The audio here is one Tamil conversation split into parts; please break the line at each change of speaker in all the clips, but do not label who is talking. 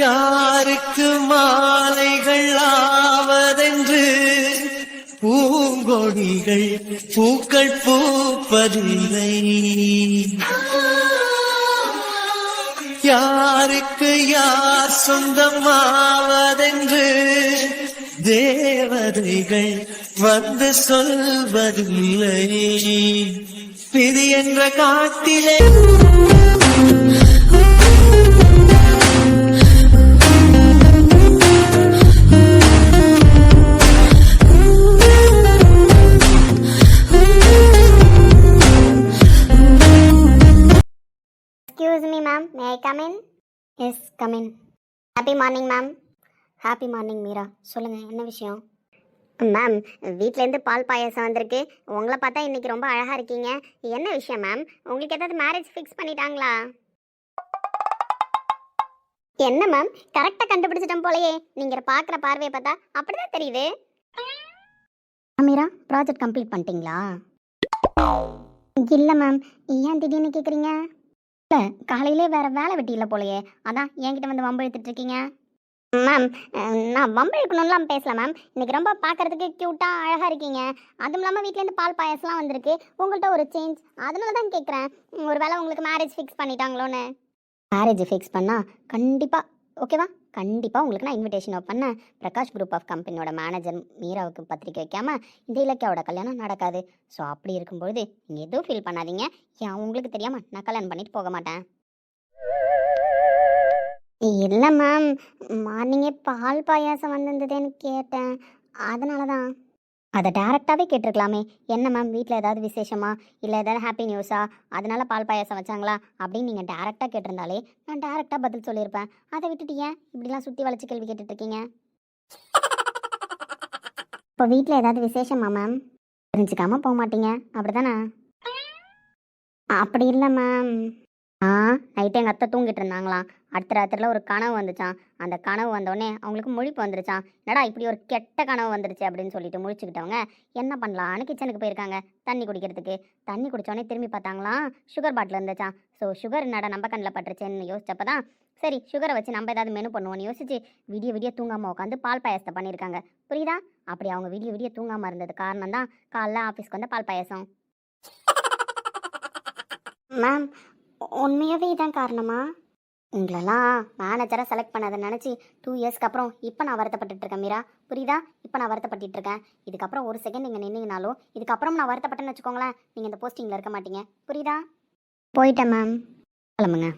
யாருக்கு மாலைகள் ஆவதென்று? பூங்கொடிகள் பூக்கள் பூப்பதில்லை. யாருக்கு யார் சொந்தமாவதென்று? தேவதைகள் வந்து சொல்வதில்லை. பிரி என்ற காட்டிலே
ma'am may ma'am. May I happy morning ma'am happy morning Meera சொல்லுங்கள் என்ன விஷயம்? மேம் வீட்டிலேருந்து பால் பாயாசம் வந்திருக்கு. உங்களை பார்த்தா இன்னைக்கு ரொம்ப அழகாக இருக்கீங்க. என்ன விஷயம் மேம் உங்களுக்கு ஏதாவது மேரேஜ் ஃபிக்ஸ் பண்ணிட்டாங்களா? என்ன மேம் கரெக்டாக கண்டுபிடிச்சிட்டோம் போலயே. நீங்கள் பார்க்குற பார்வையை பார்த்தா அப்படிதான் தெரியுது. மீரா ப்ராஜெக்ட் கம்ப்ளீட் பண்ணிட்டீங்களா? இல்லை மேம் ஏன் திடீர்னு கேட்குறீங்க இல்லை காலையிலே வேற வேலை வெட்டி இல்லை அதான் என்கிட்ட வந்து வம்பழுத்துட்டு இருக்கீங்க. மேம் நான் வம்பழுக்கணும்லாம் பேசல மேம். இன்னைக்கு ரொம்ப பார்க்கறதுக்கு க்யூட்டாக அழகாக இருக்கீங்க. அதுவும் இல்லாமல் வீட்லேருந்து பால் பாயாசம்லாம் வந்திருக்கு. உங்கள்கிட்ட ஒரு சேஞ்ச் அதனால தான் கேட்குறேன் ஒரு வேளை உங்களுக்கு மேரேஜ் ஃபிக்ஸ் பண்ணிட்டாங்களோன்னு. மேரேஜ் ஃபிக்ஸ் பண்ணால் கண்டிப்பாக ஓகேவா கண்டிப்பாக உங்களுக்கு நான் இன்விடேஷன் பண்ணேன். பிரகாஷ் குரூப் ஆஃப் கம்பெனியோட மேனேஜர் மீராவுக்கு பத்திரிக்கை வைக்காமல் இந்த இலக்கியாவோட கல்யாணம் நடக்காது. ஸோ அப்படி இருக்கும்பொழுது நீங்கள் எதுவும் ஃபீல் பண்ணாதீங்க. ஏன் உங்களுக்கு தெரியாமல் நான் கல்யாணம் பண்ணிட்டு போக மாட்டேன். இல்லை மேம் மார்னிங்கே பால் பாயாசம் வந்திருந்ததேன்னு கேட்டேன். அதனால தான் அதை டேரெக்டாகவே கேட்டிருக்கலாமே. என்ன மேம் வீட்டில் ஏதாவது விசேஷமா? இல்லை ஏதாவது ஹாப்பி நியூஸா அதனால பால் பாயாசம் வச்சாங்களா? அப்படின்னு நீங்கள் டேரெக்டாக கேட்டிருந்தாலே நான் டேரெக்டாக பதில் சொல்லியிருப்பேன். அதை விட்டுட்டு ஏன் இப்படிலாம் சுற்றி வளைச்சு கேள்வி கேட்டுட்ருக்கீங்க? இப்போ வீட்டில் ஏதாவது விசேஷமா மேம் தெரிஞ்சுக்காமல் போக மாட்டீங்க அப்படிதானே? அப்படி இல்லை மேம் ஆ நைட்டு எங்கள் அத்தை தூங்கிட்டு இருந்தாங்களாம் அடுத்த ராத்திரில ஒரு கனவு வந்துச்சான் அந்த கனவு வந்தோடனே அவங்களுக்கு முழிப்பு வந்துருச்சான் என்னடா இப்படி ஒரு கெட்ட கனவு வந்துருச்சு அப்படின்னு சொல்லிட்டு முழிச்சுக்கிட்டவங்க என்ன பண்ணலான்னு கிச்சனுக்கு போயிருக்காங்க தண்ணி குடிக்கிறதுக்கு. தண்ணி குடித்தோடனே திரும்பி பார்த்தாங்களாம் சுகர் பாட்டில் இருந்துச்சான் ஸோ சுகர் என்னடா நம்ம கண்ணில் பட்டுருச்சேன்னு யோசிச்சப்ப தான் சரி சுகரை வச்சு நம்ம ஏதாவது மெனு பண்ணுவோம்னு யோசிச்சு விடிய விடிய தூங்காமல் உட்காந்து பால் பாயாசத்தை பண்ணியிருக்காங்க. புரியுதா? அப்படி அவங்க விடிய விடிய தூங்காமல் இருந்தது காரணம் தான் காலைல ஆஃபீஸ்க்கு வந்த பால் பாயாசம். மேம் உண்மையாகவே இதான் காரணமா? உங்களெல்லாம் மேனேஜராக செலக்ட் பண்ணதை நினச்சி டூ இயர்ஸ்க்கு அப்புறம் இப்போ நான் வருத்தப்பட்டுட்டு இருக்கேன் மீரா. புரியுதா? இப்போ நான் வருத்தப்பட்டுட்டு இருக்கேன். இதுக்கப்புறம் ஒரு செகண்ட் நீங்கள் நின்னீங்கனாலும் இதுக்கப்புறம் நான் வருத்தப்பட்டேன்னு வச்சுக்கோங்களேன் நீங்கள் இந்த போஸ்டிங்கில் இருக்க மாட்டீங்க. புரியுதா? போயிட்டேன் மேம் கிளம்புங்க.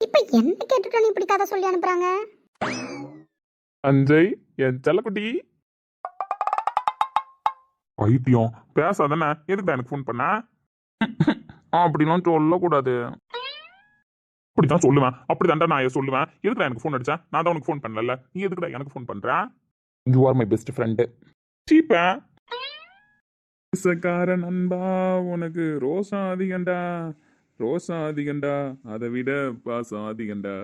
இப்போ என்ன கேட்டுட்டு இப்படி கதை சொல்லி அனுப்புகிறாங்க
அஞ்சய் என் செல்லக்குட்டி. வைத்தியம் பேசாதானே எதுக்குடா எனக்கு ஃபோன் பண்ண? அப்படிலாம் சொல்லக்கூடாது. அப்படிதான் சொல்லுவேன். அப்படிதான்டா நான் சொல்லுவேன். எதுக்குடா எனக்கு ஃபோன் அடிச்சேன் நான் தான் உனக்கு ஃபோன் பண்ணல நீ எதுக்குடா எனக்கு ஃபோன் பண்ற? You are my best friend சீப்பா. பிசக்கார நண்பா உனக்கு ரோசா அதிகண்டா? ரோசா அதிகண்டா? அதை விட பாசம் அதிகண்டா?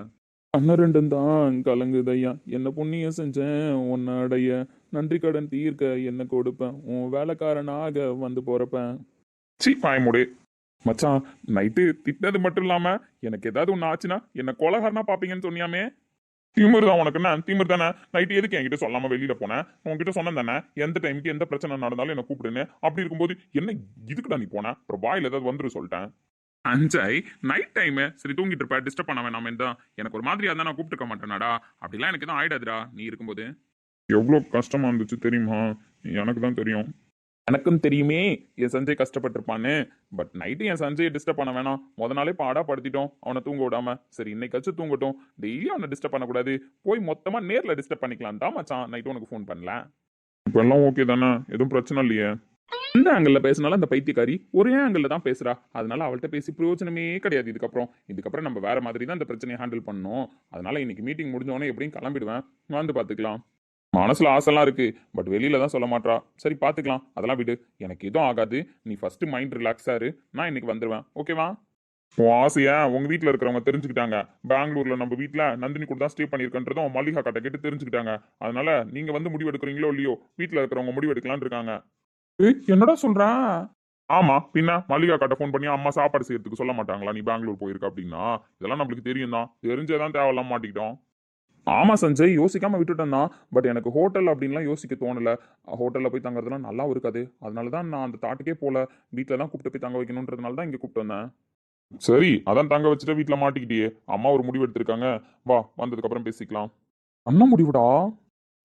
அண்ணன் ரெண்டும் தான் கலங்குதையா என்ன புண்ணியம் செஞ்சேன் உன்னை அடைய. நன்றி கடன் தீர்க்க என்ன கொடுப்பேன்? உன் வேலைக்காரனாக வந்து போறப்பேன். சீ பாயமுடி மச்சான் நைட்டு திட்டது மட்டும் இல்லாம எனக்கு ஏதாவது ஒன்று ஆச்சுன்னா என்ன கொலகாரனா பாப்பீங்கன்னு சொன்னியாமே? திமிர் தான் உனக்கு என்ன? திமிர் தானே? நைட்டு எதுக்கு என்கிட்ட சொல்லாம வெளியில போனேன் உன்கிட்ட சொன்னேன் தானே? எந்த டைமுக்கு எந்த பிரச்சனை நடந்தாலும் என்ன கூப்பிடுன்னு. அப்படி இருக்கும்போது என்ன இதுக்குடா நீ போன? அப்புறம் வாயில் ஏதாவது வந்துரு சொல்லிட்டேன். அஞ்சாய் நைட் டைமு சரி தூங்கிட்டு இருப்ப டிஸ்டர்ப் பண்ண வேணாம் தான் எனக்கு ஒரு மாதிரியா இருந்தா நான் கூப்பிட்டுக்க மாட்டேனாடா? அப்படிலாம் எனக்கு தான் ஆயிடாதுடா நீ இருக்கும்போது. எவ்வளோ கஷ்டமா இருந்துச்சு தெரியுமா? எனக்கு தான் தெரியும். எனக்கும் தெரியுமே என் சஞ்சய் கஷ்டப்பட்டிருப்பான்னு. பட் நைட்டு என் சஞ்சயை டிஸ்டர்ப் பண்ண வேணாம். முத நாளே பாடா படுத்திட்டோம். அவனை தூங்க விடாம. சரி இன்னைக்காச்சும் தூங்கட்டும். டெய்லி அவனை டிஸ்டர்ப் பண்ணக்கூடாது. போய் மொத்தமா நேர்ல டிஸ்டர்ப் பண்ணிக்கலாம். தான் மச்சான். நைட்டு உனக்கு ஃபோன் பண்ணல. இப்போ எல்லாம் ஓகே தானே? எதுவும் பிரச்சனை இல்லையே. இந்த ஆங்கிளில் பேசினாலும் அந்த பைத்தியக்காரி ஒரே ஆங்கிளில் தான் பேசுகிறா அதனால அவள்கிட்ட பேசி பிரயோஜனமே கிடையாது இதுக்கப்புறம். இதுக்கப்புறம் நம்ம வேற மாதிரி தான் இந்த பிரச்சனையை ஹேண்டில் பண்ணணும். அதனால இன்னைக்கு மீட்டிங் முடிஞ்சோடனே எப்படியும் கிளம்பிடுவேன். வந்து பார்த்துக்கலாம் மனசில் ஆசைலாம் இருக்குது பட் வெளியில தான் சொல்ல மாட்டா சரி பார்த்துக்கலாம் அதெல்லாம் விடு. எனக்கு எதுவும் ஆகாது. நீ ஃபஸ்ட்டு மைண்ட் ரிலாக்ஸ் இரு. நான் இன்னைக்கு வந்துடுவேன் ஓகேவா உன் ஆசையா உங்கள் வீட்டில் இருக்கிறவங்க தெரிஞ்சுக்கிட்டாங்க. பெங்களூரில் நம்ம வீட்டில் நந்தினி கூட தான் ஸ்டே பண்ணியிருக்கன்றதும் மல்லிகா கட்டை கேட்டு தெரிஞ்சுக்கிட்டாங்க. அதனால நீங்கள் வந்து முடிவு எடுக்கிறீங்களோ இல்லையோ வீட்டில் இருக்கிறவங்க முடிவெடுக்கலான்னு இருக்காங்க. என்னடா சொல்கிறேன் ஆமாம் பின்ன மல்லிகா கிட்ட ஃபோன் பண்ணி அம்மா சாப்பாடு செய்யறதுக்கு சொல்ல மாட்டாங்களா? நீ பெங்களூர் போயிருக்க அப்படின்னா? இதெல்லாம் நம்மளுக்கு தெரியும் தான் தெரிஞ்சதான் தேவையில்லாம மாட்டிக்கிட்டோம். ஆமா சஞ்சய் யோசிக்காம விட்டுட்டேன் தான் பட் எனக்கு ஹோட்டல் அப்படின்லாம் யோசிக்க தோணல. ஹோட்டல்ல போய் தங்குறதுலாம் நல்லா இருக்காது. அதனால தான் நான் அந்த தாட்டுக்கே போல வீட்டில் தான் கூப்பிட்டு போய் தங்க வைக்கணுன்றதுனால தான் இங்கே கூப்பிட்டு வந்தேன். சரி அதான் தங்க வச்சுட்டு வீட்டில் மாட்டிக்கிட்டியே. அம்மா ஒரு முடிவு எடுத்திருக்காங்க. வா வந்ததுக்கு அப்புறம் பேசிக்கலாம். அண்ணா முடிவுடா?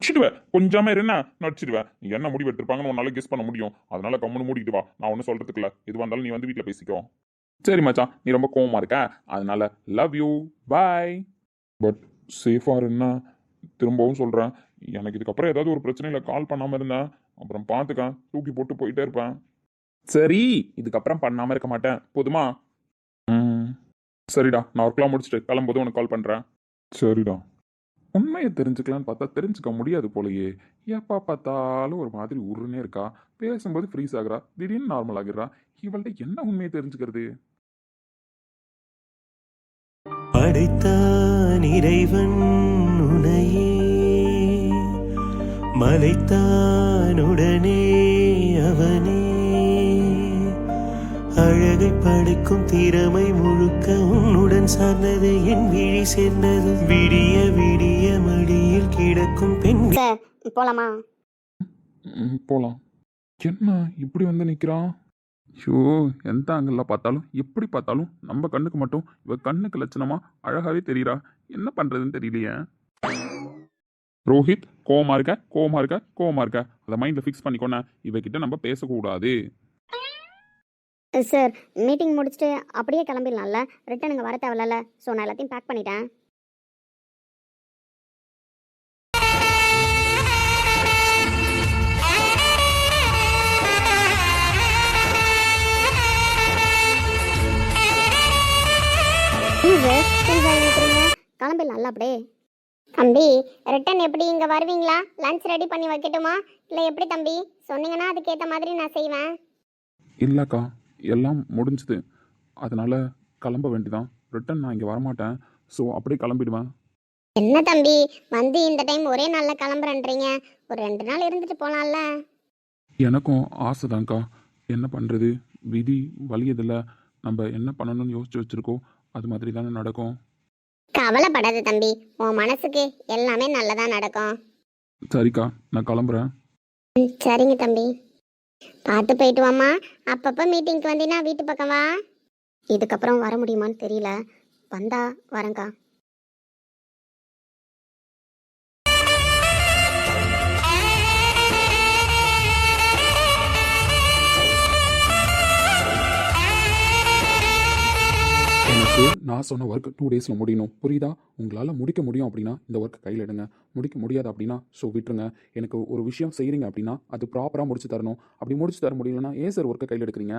நடிச்சிடுவேன். கொஞ்சமே என்ன நடிச்சிடுவேன். நீ என்ன முடிவு எடுத்திருப்பாங்கன்னு உன்னால கெஸ் பண்ண முடியும். அதனால கம்முன்னு மூடிட்டு வா. நான் ஒன்றும் சொல்றதுக்கு இல்லை. எதுவாக இருந்தாலும் நீ வந்து வீட்டில் பேசிக்கோ. சரி மச்சான் நீ ரொம்ப கோவமா இருக்க. அதனால லவ் யூ பாய் பட் சேஃபாக இருந்தா திரும்பவும் சொல்கிறேன் எனக்கு இதுக்கப்புறம் ஏதாவது ஒரு பிரச்சனையில் கால் பண்ணாமல் இருந்தேன் அப்புறம் பார்த்துக்கேன் தூக்கி போட்டு போயிட்டே இருப்பேன். சரி இதுக்கப்புறம் பண்ணாமல் இருக்க மாட்டேன். போதுமா? ம். சரிடா நான் ஒர்க்லாம் முடிச்சுட்டு கிளம்பும்போது உனக்கு கால் பண்ணுறேன் சரிடா. உண்மையை தெரிஞ்சுக்கலான்னு பார்த்தா தெரிஞ்சுக்க முடியாது போலயே. எப்போ பார்த்தாலும் ஒரு மாதிரி உருன்னே இருக்கா? பேசும்போது ஃப்ரீஸ் ஆகுறா? திடீர்னு நார்மல் ஆகிடுறா? இவள்கிட்ட என்ன உண்மையை தெரிஞ்சுக்கிறது?
படைத்தான் இறைவன் உனையே மலைத்தான் உடனே அவனே. அழகை படைக்கும் திறமை முழுக்க உன்னுடன் சார்ந்தது என் விழி சேர்ந்தது விடிய விடிய மடியில் கிடக்கும் பெண்
சார் போலாமா?
ம், போலாம். என்ன இப்படி வந்து நிற்கிறான் ஷோ எந்த ஆங்கிளில் பார்த்தாலும் எப்படி பார்த்தாலும் நம்ம கண்ணுக்கு மட்டும் இவ கண்ணுக்கு லட்சணமா அழகாவே தெரியுறா என்ன பண்றதுன்னு தெரியலையே. ரோஹித் கோவமா இருக்க கோவமா இருக்க கோவமா இருக்க. அதை மைண்டில் ஃபிக்ஸ் பண்ணிக்கோண்ணே இவகிட்ட நம்ம பேசக்கூடாது.
சார் மீட்டிங் முடிச்சுட்டு அப்படியே கிளம்பிடலாம்ல. ரிட்டன் இங்கே வர தேவையில்ல ஸோ நான் எல்லாத்தையும் பேக் பண்ணிட்டேன். கிளம்பிடலாம்ல அப்படியே தம்பி ரிட்டன் எப்படி? இங்கே வருவீங்களா? லஞ்ச் ரெடி பண்ணி வைக்கட்டுமா? இல்லை எப்படி தம்பி? சொன்னீங்கன்னா அதுக்கேற்ற மாதிரி நான் செய்வேன்.
இல்லைக்கா எல்லாம் முடிஞ்சுது. அதனால கிளம்ப வேண்டியதான் ரிட்டன் நான் இங்கே வரமாட்டேன். ஸோ அப்படியே கிளம்பிடுவேன்.
என்ன தம்பி? வந்து இந்த டைம் ஒரே நாள்ல கிளம்புறேன்றீங்க. ஒரு ரெண்டு நாள் இருந்துட்டு போலாம்ல.
எனக்கும் ஆசைதான்க்கா. என்ன பண்ணுறது விதி வலியதில்ல. நம்ம என்ன பண்ணணும்னு யோசிச்சு வச்சிருக்கோம். அது மாதிரி தானே நடக்கும்.
கவலைப்படாத தம்பி உன் மனசுக்கு எல்லாமே நல்லதா நடக்கும்.
சரிக்கா நான் கிளம்புறேன்.
ம், சரிங்க தம்பி. பார்த்து போயிட்டு வாம்மா. அப்பப்போ மீட்டிங்க்கு வந்தீங்கன்னா வீட்டு பக்கம் வா. இதுக்கப்புறம் வர முடியுமான்னு தெரியல. வந்தா வரேங்க்கா
எனக்கு நான் சொன்ன ஒர்க் டூ டேஸில் முடியணும். புரியுதா? உங்களால் முடிக்க முடியும் அப்படின்னா இந்த ஒர்க் கையில் எடுங்க. முடிக்க முடியாது அப்படின்னா ஸோ விட்டுருங்க. எனக்கு ஒரு விஷயம் செய்கிறீங்க அப்படின்னா அது ப்ராப்பராக முடிச்சு தரணும். அப்படி முடிச்சு தர முடியலன்னா ஏன் சார் ஒர்க்கை கையில் எடுக்கிறீங்க?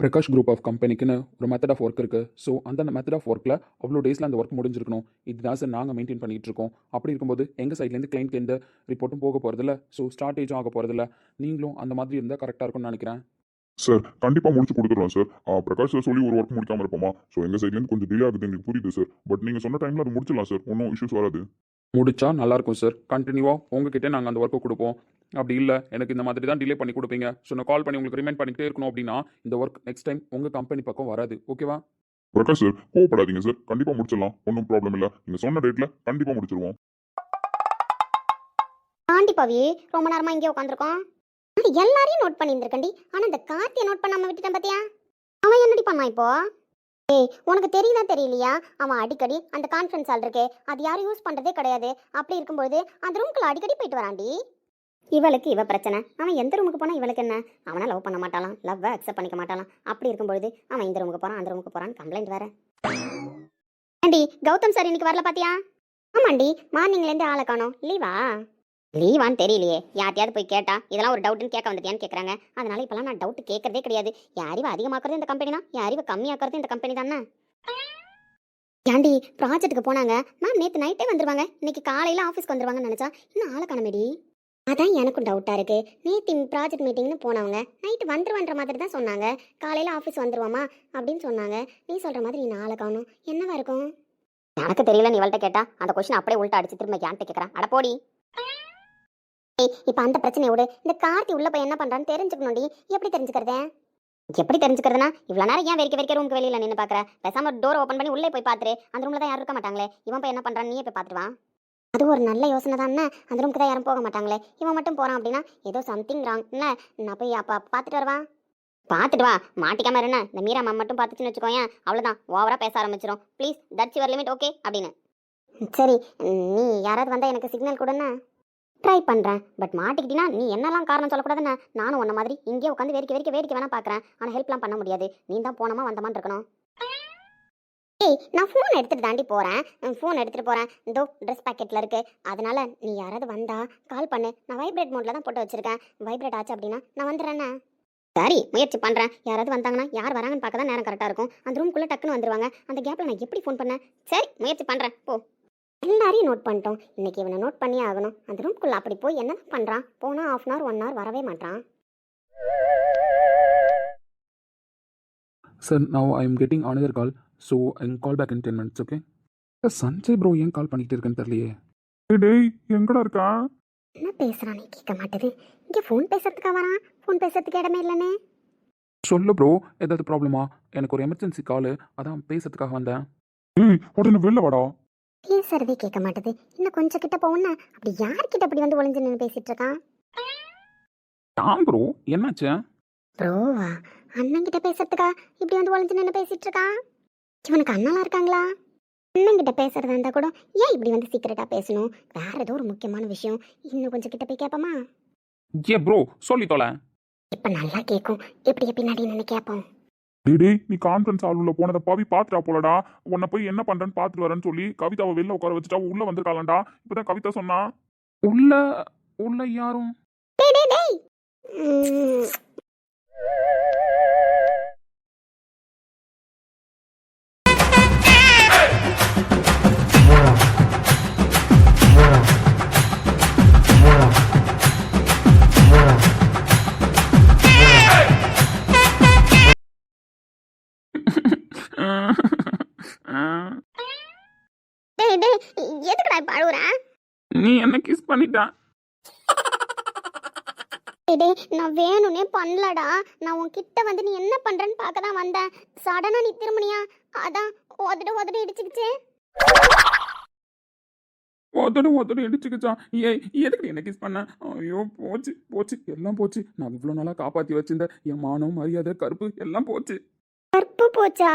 பிரகாஷ் குரூப் ஆஃப் கம்பெனிக்குன்னு ஒரு மெத்தட் ஆஃப் ஒர்க் இருக்குது ஸோ அந்த மெத்தட் ஆஃப் ஒர்க்கில் அவ்வளோ டேஸில் அந்த ஒர்க் முடிஞ்சிருக்கணும். இதுதான் சார் நாங்கள் மெயின்டைன் பண்ணிகிட்டு இருக்கோம். அப்படி இருக்கும்போது எங்கள் சைட்லேருந்து கிளைண்ட் எந்த ரிப்போர்ட்டும் போக போகிறதில்ல ஸோ ஸ்டார்டேஜும் ஆக போகிறதில்ல நீங்களும் அந்த மாதிரி இருந்தால் கரெக்டாக இருக்கும்னு நினைக்கிறேன்.
சார் கண்டிப்பாக முடிச்சு கொடுத்துருவோம் சார் ஆ, பிரகாஷ் சார் சொல்லி ஒரு ஒர்க் முடிக்காம இருப்போமா? ஸோ எங்கள் சைட்லேருந்து கொஞ்சம் டிலே ஆகுது எனக்கு புரியுது சார் பட் நீங்கள் சொன்ன டைமில் அது முடிச்சிடலாம் சார் ஒன்றும் இஷ்யூஸ் வராது.
முடிச்சா நல்லா இருக்கும் சார் கண்டினியூவாக உங்ககிட்ட நாங்கள் அந்த ஒர்க்கை கொடுப்போம். அப்படி இல்லை எனக்கு இந்த மாதிரி தான் டிலே பண்ணி கொடுப்பீங்க. ஸோ நான் கால் பண்ணி உங்களுக்கு ரிமைண்ட் பண்ணிக்கிட்டே இருக்கணும் அப்படின்னா இந்த ஒர்க் நெக்ஸ்ட் டைம் உங்கள் கம்பெனி பக்கம் வராது. ஓகேவா
பிரகாஷ் சார் கோவப்படாதீங்க சார் கண்டிப்பாக முடிச்சிடலாம். ஒன்றும் ப்ராப்ளம் இல்லை. நீங்கள் சொன்ன டேட்டில் கண்டிப்பாக முடிச்சிருவோம்.
ஆண்டி பவி ரொம்ப நேரமா இங்கே உட்காந்துருக்கோம் எல்லாரையும் நோட் பண்ணியிருந்திருக்கண்டி ஆனா இந்த கார்த்தியை நோட் பண்ணாம விட்டுட்டேன் பாத்தியா? அவன் என்னடி பண்ணான் இப்போ? ஏய் உனக்கு தெரியுதா தெரியலையா? அவன் அடிக்கடி அந்த கான்ஃபரன்ஸ் ஹால் இருக்கே அது யாரும் யூஸ் பண்றதே கிடையாது. அப்படி இருக்கும்போது அந்த ரூம்குள்ளே அடிக்கடி போயிட்டு வராண்டி இவளுக்கு இவ பிரச்சனை. அவன் எந்த ரூமுக்கு போனா இவளுக்கு என்ன? அவனை லவ் பண்ண மாட்டாளாம். லவ்வை அக்செப்ட் பண்ணிக்க மாட்டாளாம். அப்படி இருக்கும்பொழுது அவன் இந்த ரூமுக்கு போறான் அந்த ரூமுக்கு போறான்னு கம்ப்ளைண்ட் வேற. ஆண்டி கௌதம் சார் இன்னைக்கு வரல பாத்தியா? ஆமாண்டி மார்னிங்ல இருந்து ஆளை காணோம். லீவா லீவான்னு தெரியலையே. யார்ட்டையாவது போய் கேட்டா இதெல்லாம் ஒரு டவுட்னு கேட்க வந்துட்டியான்னு கேட்குறாங்க அதனால இப்பெல்லாம் நான் டவுட் கேட்கறதே கிடையாது. யாரிவ அதிகமாக்குறது இந்த கம்பெனி தான். யாரிவ கம்மியாக்குறது இந்த கம்பெனி தானே? ஏண்டி ப்ராஜெக்ட்டுக்கு போனாங்க. மேம் நேற்று நைட்டே வந்துருவாங்க. இன்னைக்கு காலையில் ஆஃபீஸ்க்கு வந்துருவாங்கன்னு நினச்சா இன்னும் ஆளை காணமேடி? அதான் எனக்கும் டவுட்டாக இருக்கு. நேற்று ப்ராஜெக்ட் மீட்டிங்னு போனவங்க நைட்டு வந்துருவன்ற மாதிரி தான் சொன்னாங்க. காலையில் ஆஃபீஸ் வந்துருவாமா? அப்படின்னு சொன்னாங்க. நீ சொல்கிற மாதிரி நீ நாளை காணும். என்னவா இருக்கும்? எனக்கு தெரியல நீ இவள்கிட்ட கேட்டா. அந்த கொஷின் அப்படியே உள்ட்ட அடிச்சு திரும்ப ஏன்ட்ட கேட்குறேன் அட போடி. இப்போ அந்த பிரச்சனையை விடு. இந்த கார்த்தி உள்ள போய் என்ன பண்ணுறான்னு தெரிஞ்சுக்கணும்டி. எப்படி தெரிஞ்சுக்கிறது? எப்படி தெரிஞ்சுக்கிறதுனா இவ்வளோ நேரம் ஏன் வெறிக்க வெறிக்க ரூமுக்கு வெளியில் நின்று பார்க்குற பேசாம டோர் ஓப்பன் பண்ணி உள்ளே போய் பார்த்துரு அந்த ரூமில் தான் யாரும் இருக்க மாட்டாங்களே. இவன் போய் என்ன பண்றான்னு நீயே போய் பார்த்துருவான் அது ஒரு நல்ல யோசனை தானே. அந்த ரூமுக்கு தான் யாரும் போக மாட்டாங்களே. இவன் மட்டும் போகிறான் அப்படின்னா ஏதோ சம்திங் ராங் என்ன? நான் போய் அப்பா பார்த்துட்டு வருவான் பார்த்துட்டு வா. மாட்டிக்காம இருண்ணா. இந்த மீரா மேம் மட்டும் பார்த்துச்சுன்னு வச்சுக்கோயேன். அவ்வளோதான் ஓவராக பேச ஆரம்பிச்சிடும் please that's your limit okay அப்படின்னு. சரி. நீ யாராவது வந்தால் எனக்கு சிக்னல் கொடுண்ணா. ட்ரை பண்ணுறேன் பட் மாட்டிக்கிட்டீங்கன்னா நீ என்னெல்லாம் காரணம் சொல்லக்கூடாதுன்னு நானும் உன்ன மாதிரி இங்கே உட்காந்து வேடிக்கை வேடிக்கை வேடிக்கை வேணா பார்க்குறேன். ஆனால் ஹெல்ப்லாம் பண்ண முடியாது. நீ தான் போனமா வந்தமான்னு இருக்கணும். ஏய் நான் ஃபோன் எடுத்துகிட்டு தாண்டி போகிறேன் ஃபோன் எடுத்துகிட்டு போகிறேன் இதோ ட்ரெஸ் பேக்கெட்டில் இருக்குது அதனால நீ யாராவது வந்தால் கால் பண்ணு. நான் வைப்ரேட் மோடில் தான் போட்டு வச்சிருக்கேன். வைப்ரேட் ஆச்சு அப்படின்னா நான் வந்துடுறேண்ணே சரி முயற்சி பண்ணுறேன் யாராவது வந்தாங்கன்னா யார் வராங்கன்னு பார்க்க தான் நேரம் கரெக்டாக இருக்கும். அந்த ரூம்குள்ளே டக்குன்னு வந்துருவாங்க. அந்த கேப்பில் நான் எப்படி ஃபோன் பண்ணேன்? சரி முயற்சி பண்ணுறேன் போ. எல்லாரையும் நோட் பண்ணிட்டோம். இன்னைக்கு இவனை நோட் பண்ணியே ஆகணும். அந்த ரூம்குள்ளே அப்படி போய் என்ன பண்ணுறான் போனால் half an hour one hour வரவே மாட்டான்
sir now I am getting another call so I call back in ten minutes okay sir Sanjay bro ஏன் கால் பண்ணிட்டு இருக்கேன்னு தெரியலையே.
டேய், எங்கடா இருக்கா?
என்ன பேசுகிறானே கேட்க மாட்டேது. இங்கே ஃபோன் பேசுறதுக்காக வரான்? ஃபோன் பேசுறதுக்கு இடமே இல்லைனே
சொல்லு ப்ரோ ஏதாவது ப்ராப்ளமா எனக்கு ஒரு எமர்ஜென்சி கால் அதான் பேசுறதுக்காக வந்தேன்.
ஏய் உடனே வெளில வாடா.
பேசுறதே கேட்க மாட்டேது. இன்னும் கொஞ்சம் கிட்ட போகணும்னா அப்படி யார்கிட்ட அப்படி வந்து ஒளிஞ்சு நின்று பேசிட்டு இருக்கான்?
ஆம் ப்ரோ என்னாச்சு?
ப்ரோவா அண்ணன் கிட்ட பேசுறதுக்கா இப்படி வந்து ஒளிஞ்சு நின்று பேசிட்டு இருக்கான்? இவனுக்கு அண்ணலாம் இருக்காங்களா? அண்ணன் கிட்ட பேசுறதா இருந்தா கூட ஏன் இப்படி வந்து சீக்கிரட்டா பேசணும்? வேற ஏதோ ஒரு முக்கியமான விஷயம். இன்னும் கொஞ்சம் கிட்ட போய் கேட்போமா?
ஏ ப்ரோ சொல்லி தொலை.
இப்ப நல்லா கேட்கும் எப்படி பின்னாடி நின்று கேட்போம்.
டேய் நீ கான்ஃபரன்ஸ் ஹால் உள்ள போனதை பவி பாத்துட்டா போலடா. உன்னை போய் என்ன பண்றேன்னு பாத்துட்டு வரேன்னு சொல்லி கவிதாவை வெளில உட்கார வச்சுட்டா உள்ள வந்திருக்காளாண்டா. இப்பதான் கவிதா சொன்னா.
உள்ள உள்ள யாரும்?
டேய், நான் வேணும்னே பண்ணலடா. நான் உன்கிட்ட வந்து நீ என்ன பண்றேன்னு பார்க்க தான் வந்தேன் சடனா நீ திரும்பினியா? அதான் உதடு உதடு இடிச்சுக்கிச்சு.
ஒத்தடு ஒத்தடு இடிச்சுக்கிச்சான் ஏய் எதுக்கு என்ன கிஸ் பண்ண? ஐயோ போச்சு போச்சு எல்லாம் போச்சு. நான் இவ்வளோ நாளாக காப்பாற்றி வச்சிருந்த என் மானம் மரியாதை கருப்பு எல்லாம் போச்சு.
கற்பு போச்சா?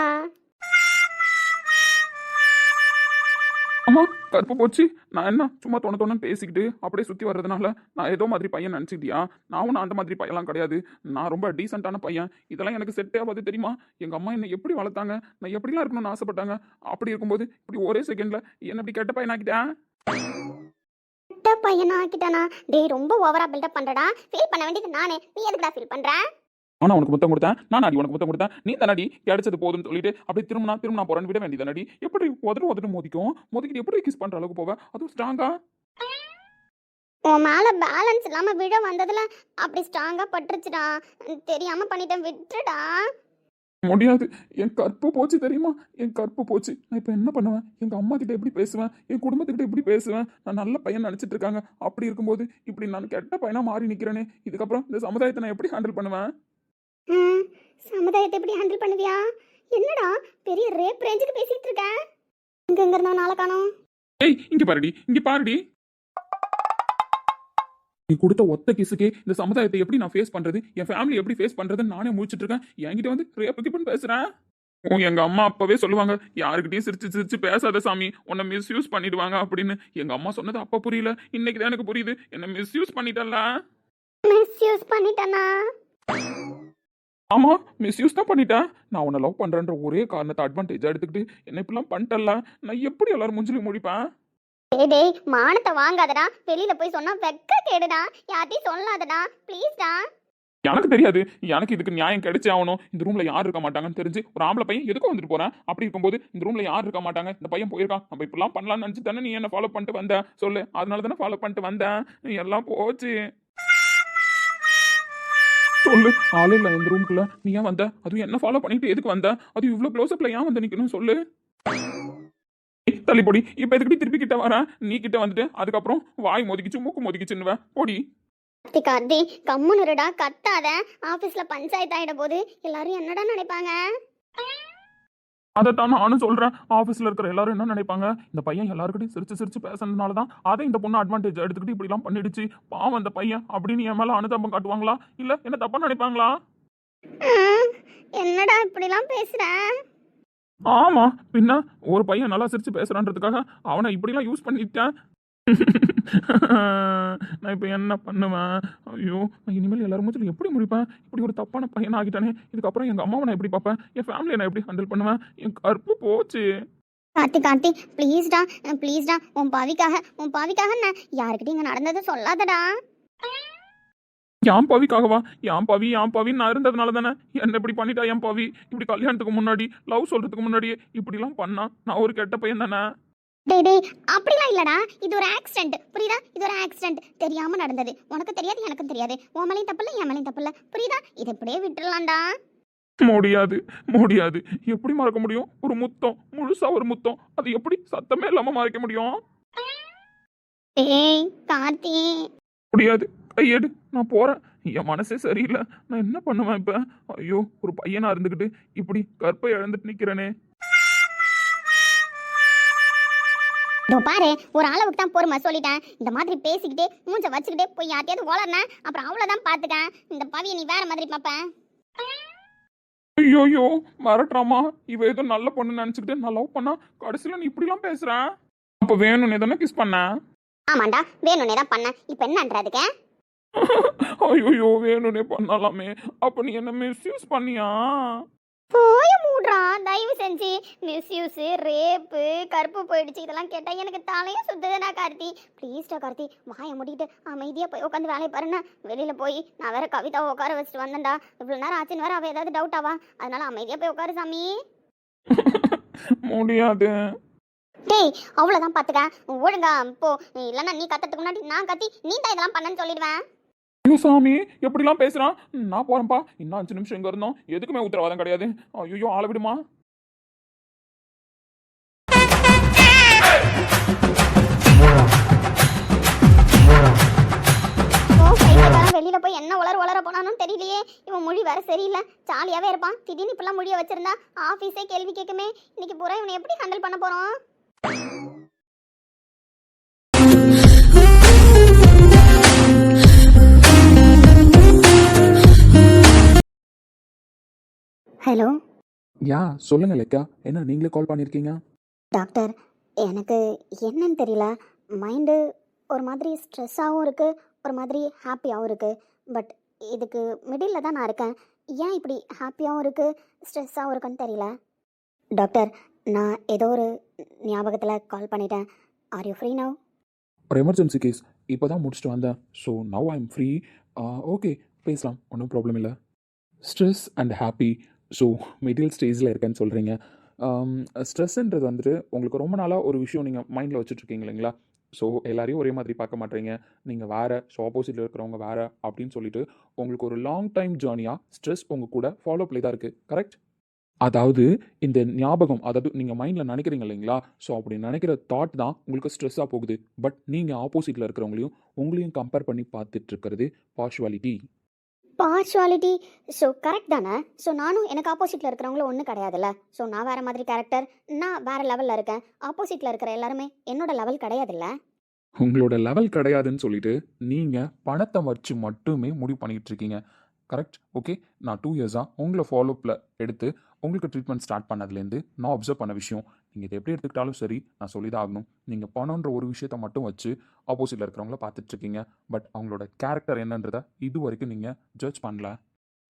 அம்மா கருப்பு போச்சு. நான் என்ன சும்மா தோண தோணு பேசிக்கிட்டு அப்படியே சுற்றி வர்றதுனால நான் ஏதோ மாதிரி பையன் நினச்சிக்கிட்டியா? நான் ஒன்றும் அந்த மாதிரி பையன்லாம் கிடையாது. நான் ரொம்ப டீசெண்டான பையன். இதெல்லாம் எனக்கு செட்டே ஆகாது தெரியுமா? எங்கள் அம்மா என்னை எப்படி வளர்த்தாங்க? நான் எப்படிலாம் இருக்கணும்னு ஆசைப்பட்டாங்க? அப்படி இருக்கும்போது இப்படி ஒரே செகண்டில் என்ன இப்படி கெட்ட பையனாக்கிட்டேன்
கெட்ட பையன் ஆக்கிட்டானா? டேய் ரொம்ப ஓவரா பில்டப் பண்றடா. ஃபீல் பண்ண வேண்டியது நானே. நீ எதுக்குடா ஃபீல் பண்ற?
ஆனால் உனக்கு முத்தம் கொடுத்தேன். நான் அடி உனக்கு முத்தம் கொடுத்தேன். நீ தானடி கிடைச்சது போதும்னு சொல்லிட்டு அப்படியே திரும்பினா திரும்ப நான் போறேன்னு விட வேண்டியதானடி எப்படி உதட்டு உதட்டு மோதிக்கும்? மோதிக்கிட்டு எப்படி கிஸ் பண்ற அளவுக்கு போவேன் அதுவும் ஸ்ட்ராங்கா
உன் மேல பேலன்ஸ் இல்லாம விழ வந்ததுல அப்படி ஸ்ட்ராங்கா பட்டுருச்சுடா. தெரியாம பண்ணிட்டேன் விட்டுடா
முடியாது. என் கற்பு போச்சு தெரியுமா? என் கற்பு போச்சு. நான் இப்போ என்ன பண்ணுவேன்? எங்க அம்மா கிட்ட எப்படி பேசுவேன்? என் குடும்பத்துக்கிட்ட எப்படி பேசுவேன்? நான் நல்ல பையன் நினைச்சிட்டு இருக்காங்க. அப்படி இருக்கும்போது இப்படி நான் கெட்ட பையனா மாறி நிக்கிறேனே. இதுக்கப்புறம் இந்த சமுதாயத்தை நான் எப்படி ஹேண்டில் பண்ணுவேன்?
சமுதாயத்தை எப்படி ஹேண்டில் பண்ணுவியா? என்னடா பெரிய ரேப் ரேஞ்சுக்கு பேசிட்டு இருக்க? இங்க எங்க இருந்தவன் நாளை காணோம்?
ஏய் இங்க பாருடி இங்க பாருடி. நீ கொடுத்த ஒத்த கிசுக்கே இந்த சமுதாயத்தை எப்படி நான் ஃபேஸ் பண்றது? என் ஃபேமிலி எப்படி ஃபேஸ் பண்றதுன்னு நானே முடிச்சிட்டு இருக்கேன். என்கிட்ட வந்து ரேப்பு கிப்பன் பேசுறேன் எங்க அம்மா அப்பவே சொல்லுவாங்க யாருக்கிட்டையும் சிரிச்சு சிரிச்சு பேசாத சாமி உன்னை மிஸ்யூஸ் பண்ணிடுவாங்க அப்படின்னு. எங்க அம்மா சொன்னது அப்ப புரியல இன்னைக்கு தான் எனக்கு புரியுது. என்ன மிஸ்யூஸ் பண்ணிட்டல
மிஸ்யூஸ் பண்ணிட்டனா?
ஆமா மிஸ்யூஸ் தான் பண்ணிட்டேன். நான் உன்னை லவ் பண்றேன்ற ஒரே காரணத்தை அட்வான்டேஜா எடுத்துக்கிட்டு என்ன இப்படிலாம் பண்ணிட்டல நான் எப்படி எல்லாரும் முஞ்சிலும் முடிப்பேன்?
டேய் டேய் மானத்தை வாங்காதடா. வெளியில போய் சொன்னா வெக்க கேடுடா. யார்ட்டையும் சொல்லாதடா. ப்ளீஸ்டா
எனக்கு தெரியாது. எனக்கு இதுக்கு நியாயம் கிடைச்சே ஆகணும். இந்த ரூம்ல யார் இருக்க மாட்டாங்கன்னு தெரிஞ்சு ஒரு ஆம்பளை பையன் எதுக்கும் வந்துட்டு போறேன்? அப்படி இருக்கும்போது இந்த ரூம்ல யார் இருக்க மாட்டாங்க? இந்த பையன் போயிருக்கான். நம்ம இப்படிலாம் பண்ணலாம்னு நினைச்சு தானே நீ என்ன ஃபாலோ பண்ணிட்டு வந்த? சொல்லு. அதனால தானே ஃபாலோ பண்ணிட்டு வந்தேன். எல்லாம் போச்சு. சொல்லு. ஆளு இல்ல இந்த ரூம்குள்ள நீ ஏன் வந்த? அதுவும் என்ன ஃபாலோ பண்ணிட்டு எதுக்கு வந்த? அது இவ்வளவு க்ளோஸ்அப்ல ஏன் வந்து நிக்கணும் சொல்லு. தள்ளிப்பொடி இப்ப எதுக்கு திருப்பி கிட்ட வரேன் நீ கிட்ட வந்துட்டு அதுக்கப்புறம் வாய் மொதிக்கிச்சு மூக்கு மொதிக்கிச்சுன்னுவ பொடி.
கார்த்தி கார்த்தி கம்முனுருடா கத்தாத. ஆபீஸ்ல பஞ்சாயத்து ஆயிட போது எல்லாரும் என்னடா நினைப்பாங்க?
அதைத்தான் நானும் சொல்றேன். ஆஃபீஸ்ல இருக்கிற எல்லாரும் என்ன நினைப்பாங்க? இந்த பையன் எல்லாருக்கிட்டையும் சிரிச்சு சிரிச்சு பேசுனதுனால தான் அதை இந்த பொண்ணு அட்வான்டேஜ் எடுத்துக்கிட்டு இப்படிலாம் பண்ணிடுச்சு. பாவம் அந்த பையன். அப்படின்னு என் மேல அனுதாபம் காட்டுவாங்களா? இல்ல என்ன தப்பா நினைப்பாங்களா?
என்னடா இப்படிலாம் பேசுற?
ஆமா பின்ன ஒரு பையன் நல்லா சிரிச்சு பேசுறான்றதுக்காக அவனை இப்படிலாம் யூஸ் பண்ணிட்டேன். நான் இப்போ என்ன பண்ணுவேன்? ஐயோ நான் இனிமேல் எல்லாரும் மூச்சில் எப்படி முடிப்பேன்? இப்படி ஒரு தப்பான பையன் ஆகிட்டானே. இதுக்கப்புறம் எங்கள் அம்மாவை நான் எப்படி பார்ப்பேன்? என் ஃபேமிலியை நான் எப்படி ஹேண்டில் பண்ணுவேன்? என் கற்பு போச்சு.
கார்த்தி கார்த்தி ப்ளீஸ்டா ப்ளீஸ்டா உன் பாவிக்காக உன் பாவிக்காக நான் யாருக்கிட்டையும் இங்கே நடந்ததை சொல்லாதடா.
என் பவிக்காகவா? என் பவி என் பவி நான் இருந்ததுனால தானே. என்ன இப்படி பண்ணிட்டா என் பவி? இப்படி கல்யாணத்துக்கு முன்னாடி லவ் சொல்றதுக்கு முன்னாடியே இப்படிலாம் பண்ணா நான் ஒரு கெட்ட பையன் தானே.
டேய் டேய் அப்படிலாம் இல்லடா. இது ஒரு ஆக்சிடென்ட் புரியுதா? இது ஒரு ஆக்சிடென்ட் தெரியாம நடந்தது. உனக்கு தெரியாது எனக்கும் தெரியாது. உன் மேலையும் தப்பு இல்லை என் மேலையும் தப்பு இல்லை. புரியுதா? இதை இப்படியே விட்டுறலாம்டா.
முடியாது முடியாது. எப்படி மறக்க முடியும்? ஒரு முத்தம். முழுசா ஒரு முத்தம். அது எப்படி சத்தமே இல்லாம மறைக்க முடியும்?
டேய் கார்த்தி.
முடியாது. கையெடு. நான் போறேன். என் மனசே சரியில்லை. நான் என்ன பண்ணுவேன் இப்ப? ஐயோ ஒரு பையனா இருந்துகிட்டு இப்படி கற்பை இழந்துட்டு நிக்கிறேனே.
இதோ பாரு ஒரு அளவுக்கு தான் பொறுமை சொல்லிட்டேன். இந்த மாதிரி பேசிக்கிட்டே மூஞ்ச வச்சுக்கிட்டே போய் யார்ட்டையாவது ஓலறன அப்புறம் அவ்வளோதான் பார்த்துக்கேன் இந்த பவியை நீ வேற மாதிரி பார்ப்பேன்
ஐயோயோ மிரட்டுறாமா இவ ஏதோ நல்ல பொண்ணு நினைச்சுக்கிட்டு நான் லவ் பண்ணா கடைசியில நீ இப்படிலாம் பேசுற? அப்ப வேணும்னு தானே கிஸ் பண்ண?
ஆமாண்டா வேணும்னே தான் பண்ணேன். இப்போ என்னன்றதுக்கு
ஐயோயோ வேணும்னே பண்ணலாமே. அப்ப நீ என்ன மிஸ்யூஸ் பண்ணியா?
போய மூடுறா. தயவு செஞ்சு மிஸ்யூஸு ரேப்பு கருப்பு போயிடுச்சு. இதெல்லாம் கேட்டால் எனக்கு தலையும் சுத்துதுடா கார்த்தி. ப்ளீஸ்டா கார்த்தி வாயை மூடிட்டு அமைதியாக போய் உட்காந்து வேலையை பாருண்ணா. வெளியில் போய் நான் வேற கவிதாவை உட்கார வச்சுட்டு வந்தேன்டா. இவ்வளோ நேரம் ஆச்சுன்னு வேற அவள் ஏதாவது டவுட் ஆவா? அதனால அமைதியாக போய் உட்காரு சாமி.
முடியாது.
டேய் அவ்வளோதான் பார்த்துக்க ஒழுங்கா போ. இல்லைன்னா நீ கத்துறதுக்கு முன்னாடி நான் கத்தி நீ தான் இதெல்லாம் பண்ணன்னு சொல்லிடுவேன்.
ஐயோ சாமி எப்படிலாம் பேசுகிறான் நான் போகிறேன்ப்பா இன்னும் அஞ்சு நிமிஷம் இங்கே இருந்தோம். எதுக்குமே உத்தரவாதம் கிடையாது. ஐயோ ஆள விடுமா?
வெளியில போய் என்ன வளர வளர போனானும் தெரியலையே. இவன் மொழி வேற சரியில்லை. ஜாலியாவே இருப்பான். திடீர்னு இப்பெல்லாம் மொழியை வச்சிருந்தா ஆஃபீஸே கேள்வி கேட்குமே. இன்னைக்கு பூரா இவனை எப்படி ஹேண்டில் பண்ண போறோம் ஹலோ?
யா சொல்லுங்க லெக்கா. என்ன நீங்களே கால் பண்ணிருக்கீங்க?
டாக்டர் எனக்கு என்னன்னு தெரியல. மைண்டு ஒரு மாதிரி ஸ்ட்ரெஸ்ஸாகவும் இருக்குது ஒரு மாதிரி ஹாப்பியாகவும் இருக்குது பட் இதுக்கு மிடில் தான் நான் இருக்கேன். ஏன் இப்படி ஹாப்பியாகவும் இருக்குது ஸ்ட்ரெஸ்ஸாகவும் இருக்குன்னு தெரியல? டாக்டர் நான் ஏதோ ஒரு ஞாபகத்தில் கால் பண்ணிட்டேன். ஆர் யூ ஃப்ரீ நவ்
ஒரு எமர்ஜென்சி கேஸ் இப்போ தான் முடிச்சுட்டு வந்தேன். So now I am free okay பேசலாம். ஒன்றும் ப்ராப்ளம் இல்லை. Stress and happy so middle ஸ்டேஜில் இருக்கேன்னு சொல்கிறீங்க ஸ்ட்ரெஸ்ன்றது um, வந்துட்டு உங்களுக்கு ரொம்ப நாளாக ஒரு விஷயம் நீங்கள் மைண்டில் வச்சுட்ருக்கீங்க இல்லைங்களா? ஸோ எல்லாரையும் ஒரே மாதிரி பார்க்க மாட்டீங்க. நீங்கள் வேறு ஸோ ஆப்போசிட்டில் இருக்கிறவங்க வேறு அப்படின்னு சொல்லிட்டு உங்களுக்கு ஒரு லாங் டைம் ஜேர்னியாக ஸ்ட்ரெஸ் உங்கள் கூட ஃபாலோ பண்ணி தான் இருக்குது கரெக்ட் அதாவது இந்த ஞாபகம் அதாவது நீங்கள் மைண்டில் நினைக்கிறீங்க இல்லைங்களா? ஸோ அப்படி நினைக்கிற தாட் தான் உங்களுக்கு ஸ்ட்ரெஸ்ஸாக போகுது. பட் நீங்கள் ஆப்போசிட்டில் இருக்கிறவங்களையும் உங்களையும் கம்பேர் பண்ணி பார்த்துட்டு இருக்கிறது பார்ஷுவாலிட்டி
ஸோ கரெக்ட் தானே? ஸோ நானும் எனக்கு ஆப்போசிட்டில் இருக்கிறவங்களும் ஒன்றும் கிடையாதுல்ல. ஸோ நான் வேறு மாதிரி கேரக்டர் நான் வேறு லெவலில் இருக்கேன். ஆப்போசிட்டில் இருக்கிற எல்லாருமே என்னோட லெவல் கிடையாதுல்ல?
உங்களோட லெவல் கிடையாதுன்னு சொல்லிட்டு நீங்கள் பணத்தை வச்சு மட்டுமே முடிவு பண்ணிட்டு இருக்கீங்க. கரெக்ட் ஓகே நான் டூ இயர்ஸாக உங்களை ஃபாலோப்பில் எடுத்து உங்களுக்கு ட்ரீட்மெண்ட் ஸ்டார்ட் பண்ணதுலேருந்து நான் அப்சர்வ் பண்ண விஷயம். நீங்கள் இதை எப்படி எடுத்துக்கிட்டாலும் சரி நான் சொல்லி தான் ஆகணும் நீங்கள் பணம்ன்ற ஒரு விஷயத்தை மட்டும் வச்சு ஆப்போசிட்டில் இருக்கிறவங்கள பார்த்துட்ருக்கீங்க. பட் அவங்களோட கேரக்டர் என்னன்றதை இது வரைக்கும் நீங்கள் ஜட்ஜ் பண்ணல.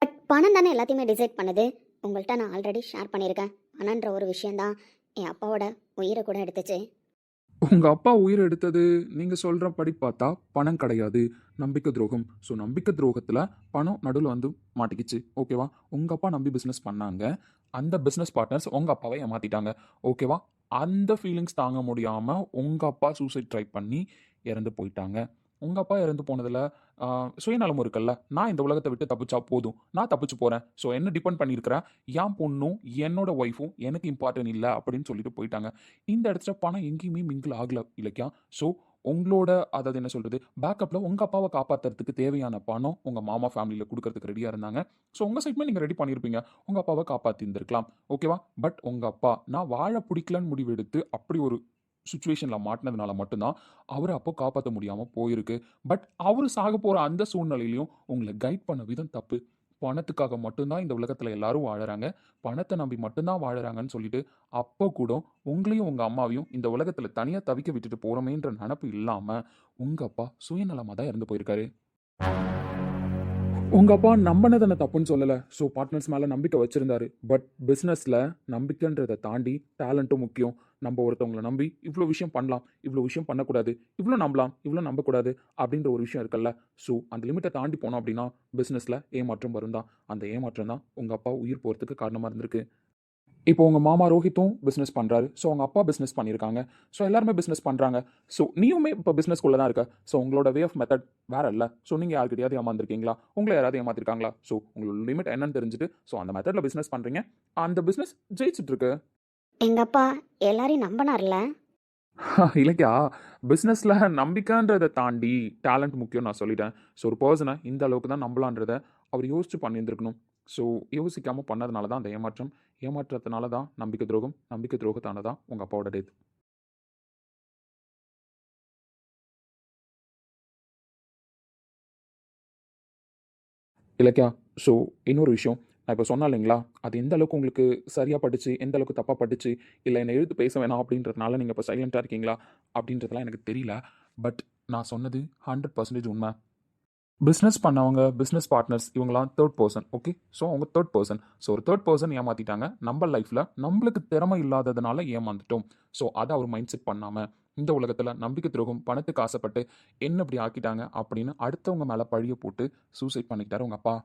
பட் பணம் தானே எல்லாத்தையுமே டிசைட் பண்ணுது. உங்கள்கிட்ட நான் ஆல்ரெடி ஷேர் பண்ணியிருக்கேன். பணம்ன்ற ஒரு விஷயந்தான் என் அப்பாவோட உயிரை கூட எடுத்துச்சு.
உங்கள் அப்பா உயிர் எடுத்தது நீங்கள் சொல்கிற படி பார்த்தா பணம் கிடையாது. நம்பிக்கை துரோகம். ஸோ நம்பிக்கை துரோகத்தில் பணம் நடுவில் வந்து மாட்டிக்கிச்சு. ஓகேவா உங்கள் அப்பா நம்பி பிஸ்னஸ் பண்ணாங்க. அந்த பிஸ்னஸ் பார்ட்னர்ஸ் உங்கள் அப்பாவை ஏமாற்றிட்டாங்க ஓகேவா அந்த ஃபீலிங்ஸ் தாங்க முடியாமல் உங்கள் அப்பா சூசைட் ட்ரை பண்ணி இறந்து போயிட்டாங்க. உங்கள் அப்பா இறந்து போனதில் சுயநலம் இருக்குல்ல. நான் இந்த உலகத்தை விட்டு தப்பிச்சா போதும். நான் தப்பிச்சு போகிறேன் ஸோ என்ன டிபெண்ட் பண்ணியிருக்கிறேன்? என் பொண்ணும் என்னோட ஒய்ஃபும் எனக்கு இம்பார்ட்டன்ட் இல்லை அப்படின்னு சொல்லிட்டு போயிட்டாங்க. இந்த இடத்துல பணம் எங்கேயுமே மிங்கிள் ஆகலை இல்லைக்கா? ஸோ உங்களோட அதாவது என்ன சொல்கிறது பேக்கப்பில் உங்கள் அப்பாவை காப்பாற்றுறதுக்கு தேவையான பணம் உங்கள் மாமா ஃபேமிலியில் கொடுக்கறதுக்கு ரெடியாக இருந்தாங்க. ஸோ உங்கள் சைட்மே நீங்கள் ரெடி பண்ணியிருப்பீங்க. உங்கள் அப்பாவை காப்பாற்றிருந்துருக்கலாம் ஓகேவா பட் உங்கள் அப்பா நான் வாழ பிடிக்கலன்னு முடிவெடுத்து அப்படி ஒரு சுச்சுவேஷனில் மாட்டினதுனால மட்டும்தான் அவரை அப்போ காப்பாற்ற முடியாமல் போயிருக்கு. பட் அவர் சாக போகிற அந்த சூழ்நிலையிலையும் உங்களை கைட் பண்ண விதம் தப்பு. பணத்துக்காக மட்டும்தான் இந்த உலகத்தில் எல்லாரும் வாழுறாங்க. பணத்தை நம்பி மட்டும்தான் வாழுறாங்கன்னு சொல்லிட்டு அப்போ கூட உங்களையும் உங்கள் அம்மாவையும் இந்த உலகத்தில் தனியாக தவிக்க விட்டுட்டு போகிறோமேன்ற நினப்பு இல்லாமல் உங்கள் அப்பா சுயநலமாக தான் இறந்து போயிருக்காரு. உங்கள் அப்பா நம்பினது தப்புன்னு சொல்லலை. ஸோ பார்ட்னர்ஸ் மேலே நம்பிக்கை வச்சுருந்தாரு. பட் பிஸ்னஸில் நம்பிக்கைன்றதை தாண்டி டேலண்ட்டும் முக்கியம். நம்ம ஒருத்தவங்களை நம்பி இவ்வளோ விஷயம் பண்ணலாம். இவ்வளோ விஷயம் பண்ணக்கூடாது. இவ்வளோ நம்பலாம். இவ்வளோ நம்பக்கூடாது அப்படின்ற ஒரு விஷயம் இருக்குல்ல. ஸோ அந்த லிமிட்டை தாண்டி போனோம் அப்படின்னா பிஸ்னஸில் ஏமாற்றம் வரும் தான் அந்த ஏமாற்றம் தான் உங்கள் அப்பா உயிர் போகிறதுக்கு காரணமாக இருந்திருக்கு. இப்போ உங்கள் மாமா ரோஹித்தும் பிஸ்னஸ் பண்ணுறாரு ஸோ உங்கள் அப்பா பிஸ்னஸ் பண்ணியிருக்காங்க ஸோ எல்லாருமே பிஸ்னஸ் பண்ணுறாங்க ஸோ நீயுமே இப்போ பிஸ்னஸ்குள்ளே தான் இருக்க. ஸோ உங்களோட வே ஆஃப் மெத்தட் வேற இல்லை. ஸோ நீங்கள் யார்கிட்டயாவது ஏமாந்துருக்கீங்களா? உங்களை யாராவது ஏமாத்திருக்காங்களா? ஸோ உங்களோட லிமிட் என்னன்னு தெரிஞ்சுட்டு ஸோ அந்த மெத்தடில் பிஸ்னஸ் பண்ணுறீங்க அந்த பிஸ்னஸ் ஜெயிச்சிட்டு இருக்கு
எங்க அப்பா எல்லாரையும் நம்பினார்ல?
இல்லைக்கா. பிஸ்னஸில் நம்பிக்கைன்றதை தாண்டி டேலண்ட் முக்கியம் நான் சொல்லிட்டேன். ஸோ ஒரு பர்சனை இந்த அளவுக்கு தான் நம்பலான்றதை அவர் யோசிச்சு பண்ணியிருந்திருக்கணும். ஸோ யோசிக்காமல் பண்ணதுனால தான் அந்த ஏமாற்றம். ஏமாற்றத்தினால தான் நம்பிக்கை துரோகம் நம்பிக்கை துரோகத்தான தான் உங்கள் அப்பாவோட டெத் இல்லைக்கா ஸோ இன்னொரு விஷயம். நான் இப்போ சொன்னேன் இல்லைங்களா? அது எந்த அளவுக்கு உங்களுக்கு சரியாக படிச்சு எந்த அளவுக்கு தப்பாக படிச்சு இல்லை என்னை எழுத்து பேச வேணாம் அப்படின்றதுனால நீங்கள் இப்போ சைலண்ட்டாக இருக்கீங்களா? அப்படின்றதெல்லாம் எனக்கு தெரியல. பட் நான் சொன்னது ஹண்ட்ரட் பர்சன்டேஜ் உண்மை. பிஸ்னஸ் பண்ணவங்க பிஸ்னஸ் பார்ட்னர்ஸ் இவங்களாம் தேர்ட் பர்சன் ஓகே ஸோ அவங்க தேர்ட் பர்சன் ஸோ ஒரு தேர்ட் பர்சன் ஏமாற்றிட்டாங்க நம்ம லைஃப்பில் நம்மளுக்கு திறமை இல்லாததுனால ஏமாந்துட்டோம். ஸோ அதை அவர் மைண்ட் செட் பண்ணாமல் இந்த உலகத்தில் நம்பிக்கை துரோகம் பணத்துக்கு ஆசைப்பட்டு என்ன இப்படி ஆக்கிட்டாங்க அப்படின்னு அடுத்தவங்க மேலே பழிய போட்டு சூசைட் பண்ணிக்கிட்டாரு உங்கள் அப்பா.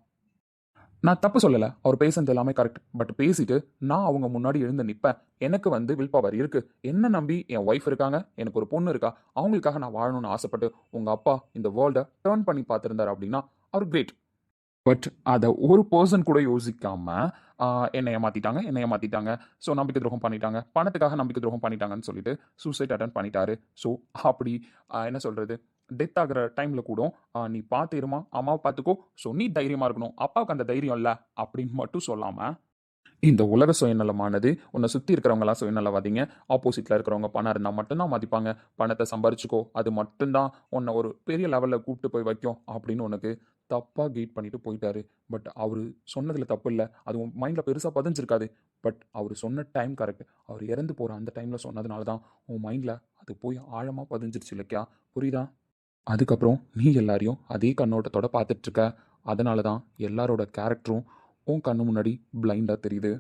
நான் தப்பு சொல்லலை. அவர் பேசுனது எல்லாமே கரெக்ட் பட் பேசிட்டு நான் அவங்க முன்னாடி எழுந்து நிற்பேன் எனக்கு வந்து வில் பவர் இருக்குது என்ன நம்பி என் ஒய்ஃப் இருக்காங்க? எனக்கு ஒரு பொண்ணு இருக்கா? அவங்களுக்காக நான் வாழணும்னு ஆசைப்பட்டு உங்கள் அப்பா இந்த வேர்ல்டை டேர்ன் பண்ணி பார்த்துருந்தாரு அப்படின்னா அவர் கிரேட் பட் அதை ஒரு பர்சன் கூட யோசிக்காம என்னை ஏமாத்திட்டாங்க என்னை ஏமாத்திட்டாங்க. ஸோ நம்பிக்கை துரோகம் பண்ணிட்டாங்க. பணத்துக்காக நம்பிக்கை துரோகம் பண்ணிட்டாங்கன்னு சொல்லிட்டு சூசைட் அட்டன் பண்ணிட்டாரு. ஸோ அப்படி என்ன சொல்கிறது டெத் ஆகிற டைமில் கூட நீ பார்த்துருமா அம்மாவை பார்த்துக்கோ. ஸோ நீ தைரியமாக இருக்கணும். அப்பாவுக்கு அந்த தைரியம் இல்லை அப்படின்னு மட்டும் சொல்லாமல் இந்த உலக சுயநலமானது உன்னை சுற்றி இருக்கிறவங்களாம் சுயநலவாதீங்க. ஆப்போசிட்டில் இருக்கிறவங்க பணம் இருந்தால் மட்டும்தான் மதிப்பாங்க. பணத்தை சம்பாரிச்சுக்கோ. அது மட்டும்தான் உன்னை ஒரு பெரிய லெவலில் கூப்பிட்டு போய் வைக்கும் அப்படின்னு உனக்கு தப்பாக கெயிட் பண்ணிட்டு போயிட்டாரு. பட் அவர் சொன்னதில் தப்பு இல்லை. அது உன் மைண்டில் பெருசாக பதிஞ்சிருக்காது. பட் அவர் சொன்ன டைம் கரெக்ட் அவர் இறந்து போகிற அந்த டைமில் சொன்னதுனால தான் உன் மைண்டில் அது போய் ஆழமாக பதிஞ்சிருச்சு இல்லைக்கா புரியுதா? அதுக்கப்புறம் நீ எல்லாரையும் அதே கண்ணோட்டத்தோட பார்த்துட்ருக்க. அதனால தான் எல்லாரோட கேரக்டரும் உன் கண்ணு முன்னாடி பிளைண்டாக தெரியுது.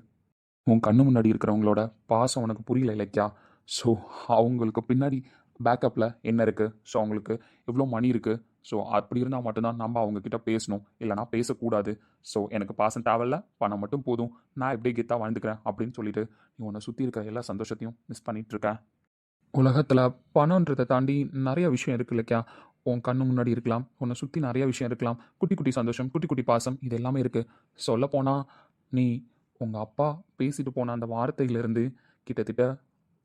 உன் கண்ணு முன்னாடி இருக்கிறவங்களோட பாசம் உனக்கு புரியல இலக்கியா ஸோ அவங்களுக்கு பின்னாடி பேக்கப்பில் என்ன இருக்குது ஸோ அவங்களுக்கு எவ்வளோ மணி இருக்குது ஸோ அப்படி இருந்தால் மட்டும்தான் நம்ம அவங்கக்கிட்ட பேசணும். இல்லைனா பேசக்கூடாது. ஸோ எனக்கு பாசம் தேவையில்ல பணம் மட்டும் போதும். நான் எப்படியே கெத்தாக வாழ்ந்துக்கிறேன் அப்படின்னு சொல்லிட்டு நீ உன்னை சுற்றி இருக்கிற எல்லா சந்தோஷத்தையும் மிஸ் பண்ணிகிட்ருக்கேன் உலகத்தில் பணன்றதை தாண்டி நிறைய விஷயம் இருக்கு இல்லைக்கா உன் கண்ணு முன்னாடி இருக்கலாம் உன்னை சுற்றி நிறைய விஷயம் இருக்கலாம் குட்டி குட்டி சந்தோஷம் குட்டி குட்டி பாசம் இது எல்லாமே இருக்குது சொல்லப்போனால் நீ உங்கள் அப்பா பேசிட்டு போன அந்த வார்த்தையிலேருந்து கிட்டத்தட்ட